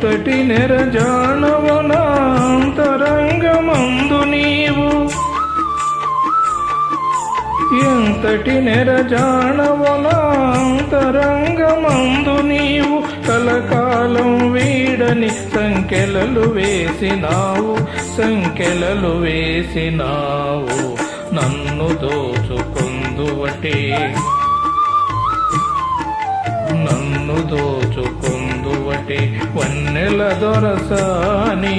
ఎంతటి నెరజానవనాంతరంగమందు నీవు. ఎంతటి నెరజానవనాంతరంగమందు నీవు. కలకాలం వీడని సంఖ్యలలు వేసినావు సంఖ్యలలు వేసినావు. నన్ను దోచుకుందువటే నన్ను దో దొరసాని.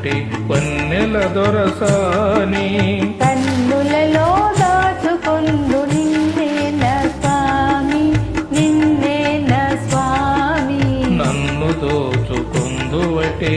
ఒకటి వన్నెల దొరసాని. కన్నులలో దాచుకుందు నిన్నేన స్వామి నిన్నేన స్వామి నన్ను దోచుకుందువటే.